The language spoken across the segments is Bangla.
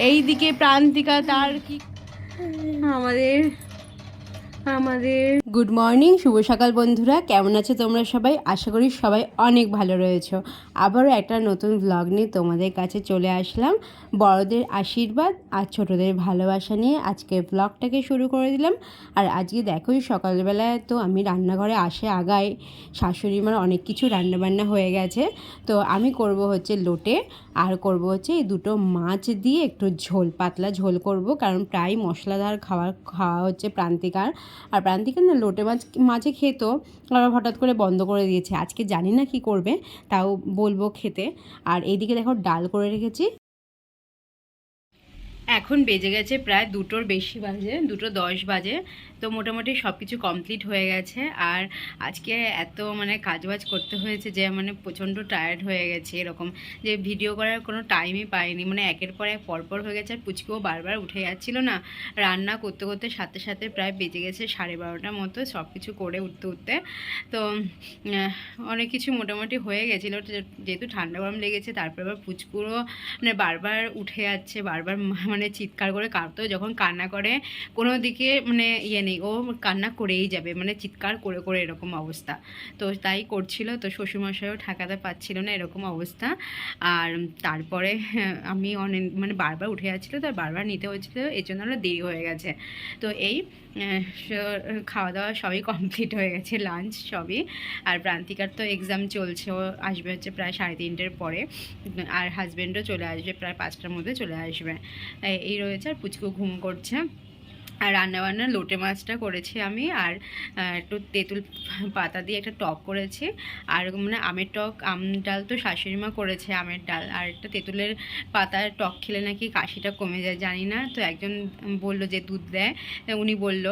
এইদিকে প্রান্তিকা তার কি? আমাদের আমাদের গুড মর্নিং, শুভ সকাল বন্ধুরা। কেমন আছো তোমরা সবাই? আশা করি সবাই অনেক ভালো রয়েছো। আবারও একটা নতুন ভ্লগ নিয়ে তোমাদের কাছে চলে আসলাম। বড়দের আশীর্বাদ আর ছোটদের ভালোবাসা নিয়ে আজকে ভ্লগটাকে শুরু করে দিলাম। আর আজকে দেখোই সকালবেলায় তো আমি রান্নাঘরে আসে আগায় শাশুড়ি মার অনেক কিছু রান্নাবান্না হয়ে গেছে। তো আমি করব হচ্ছে লোটে, আর করব হচ্ছে এই দুটো মাছ দিয়ে একটু ঝোল, পাতলা ঝোল করব। কারণ প্রায় মশলাদার খাবার খাওয়া হচ্ছে প্রান্তিকার। আর প্রান্তিকার না লোটে মাছ মাঝে খেতো আবার হঠাৎ করে বন্ধ করে দিয়েছে। আজকে জানি না কি করবে, তাও বলব খেতে। আর এইদিকে দেখো, ডাল করে রেখেছি। এখন বেজে গেছে প্রায় দুটোর বেশি বাজে, দুটো দশ বাজে। তো মোটামুটি সব কিছু কমপ্লিট হয়ে গেছে। আর আজকে এত মানে কাজবাজ করতে হয়েছে যে মানে প্রচণ্ড টায়ার্ড হয়ে গেছে এরকম। যে ভিডিও করার কোনো টাইমই পাইনি। মানে একের পর এক পরপর হয়ে গেছে। আর পুচকেও বারবার উঠে যাচ্ছিল না। রান্না করতে করতে সাথে সাথে প্রায় বেজে গেছে সাড়ে বারোটার মতো সব কিছু করে উঠতে উঠতে। তো অনেক কিছু মোটামুটি হয়ে গেছিল। যেহেতু ঠান্ডা গরম লেগেছে, তারপর আবার পুচকুরও মানে বারবার উঠে যাচ্ছে, বারবার মা- মানে চিৎকার করে কাঁদতো, যখন কান্না করে কোনো দিকে মানে ইয়ে নেই, ও কান্না করেই যাবে মানে চিৎকার করে করে এরকম অবস্থা। তো তাই করছিল, তো শ্বশুরমশাইও ঠেকাতে পারছিল না এরকম অবস্থা। আর তারপরে আমি অনেক মানে বারবার উঠে যাচ্ছিল, তো বারবার নিতে হচ্ছিল, এর জন্য আরও দেরি হয়ে গেছে। তো এই খাওয়া দাওয়া সবই কমপ্লিট হয়ে গেছে লাঞ্চ সবই। আর প্রান্তিকার তো এক্সাম চলছে, ও আসবে হচ্ছে প্রায় সাড়ে তিনটের পরে। আর হাজব্যান্ডও চলে আসবে, প্রায় পাঁচটার মধ্যে চলে আসবে। এই- রয়েছে আর পুচকু ঘুম করছে। আর রান্নাবান্না লোটে মাছটা করেছি আমি, আর একটু তেঁতুল পাতা দিয়ে একটা টক করেছি। আর মানে আমের টক, আম ডাল তো শাশুড়ি মা করেছে আমের ডাল। আর একটা তেঁতুলের পাতার টক খেলে নাকি কাশিটা কমে যায়, জানি না। তো একজন বলল যে দুধ দেয় উনি বলল,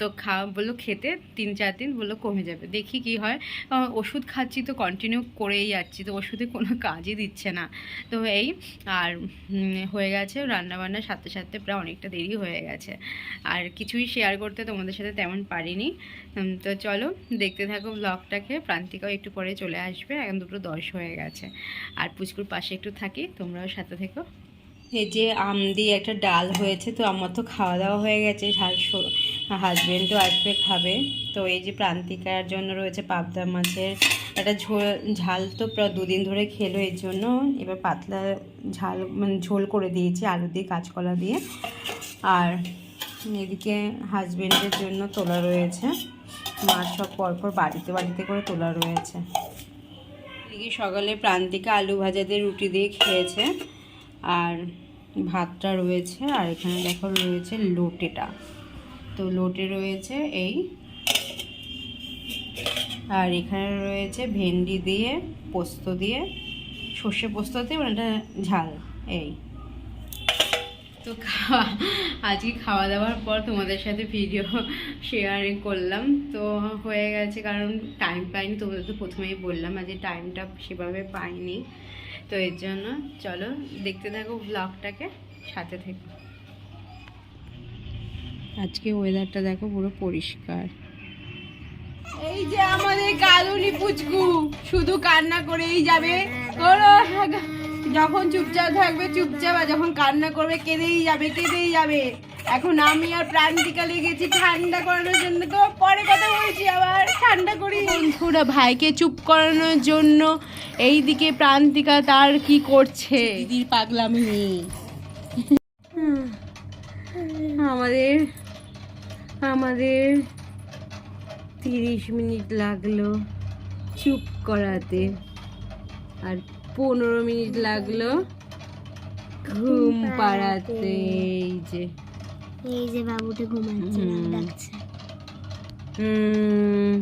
তো খাওয়া বলল, খেতে তিন চার দিন। বলল, কমে যাবে। দেখি কি হয় ওষুধ খাচ্ছি তো কন্টিনিউ করেই যাচ্ছি, তো ওষুধে কোনো কাজই দিচ্ছে না। তো এই, আর হয়ে গেছে, রান্নাবান্নার সাথে সাথে প্রায় অনেকটা দেরি হয়ে গেছে। আর কিছুই শেয়ার করতে তোমাদের সাথে তেমন পারিনি। তো চলো দেখতে থাকো ব্লগটাকে প্রান্তিকাও একটু পরে চলে আসবে। এখন দুটো দশ হয়ে গেছে। আর পুচকুর পাশে একটু থাকি। তোমরাও সাথে থেকো। এই যে আম দিয়ে একটা ডাল হয়েছে, তো আমার তো খাওয়া দাওয়া হয়ে গেছে। হাজবেন্ডও আসবে খাবে। তো এই যে প্রান্তিকার জন্য রয়েছে পাবদা মাছের। একটা ঝোল, ঝাল তো প্রায় দুদিন ধরে খেলো এর জন্য। এবার পাতলা ঝাল মানে ঝোল করে দিয়েছি, আলু দিয়ে, কাঁচকলা দিয়ে। আর এদিকে হাজবেন্ডের জন্য তোলা রয়েছে। মাছ সব পরপর বাড়িতে বাড়িতে করে তোলা রয়েছে। এদিকে সকালে প্রান্তিকা আলু ভাজা দিয়ে রুটি দিয়ে খেয়েছে। আর ভাতটা রয়েছে, আর এখানে দেখো রয়েছে লোটেটা। তো লোটে রয়েছে এই। আর এখানে রয়েছে ভেন্ডি দিয়ে, পোস্ত দিয়ে, সর্ষে পোস্ত দিয়ে মানে ঝাল, এই। তো খাওয়া, আজকে খাওয়া দাওয়ার পর তোমাদের সাথে ভিডিও শেয়ার করলাম। তো হয়ে গেছে কারণ টাইম পাইনি, তোমাদের তো প্রথমেই বললাম আজকে টাইমটা সেভাবে পাইনি। তো এর জন্য চলো দেখতে থাকো ব্লগটাকে সাথে থেকে। আজকে ওয়েদারটা দেখো পুরো পরিষ্কার। এই যে আমাদের কালুনি পুচকু, শুধু কান্না করেই যাবে। ওরা যখন চুপচাপ থাকবে চুপচাপ আর যখন কান্না করবে কেঁদেই যাবে কেঁদেই যাবে। এখন আমি আর প্রান্তিকা লেগেছি ঠান্ডা করানোর জন্য তো পরে কথা বলছি আবার ঠান্ডা করি বন্ধুরা ভাইকে চুপ করানোর জন্য এই দিকে প্রান্তিকা তার কি করছে? দিদির পাগলামি আমাদের আমাদের তিরিশ মিনিট লাগল চুপ করাতে। আর পনেরো মিনিট লাগল। ঘুম পাড়াতে এই যে। এই যে বাবুটা ঘুমাচ্ছে। ডাকছে। হুম।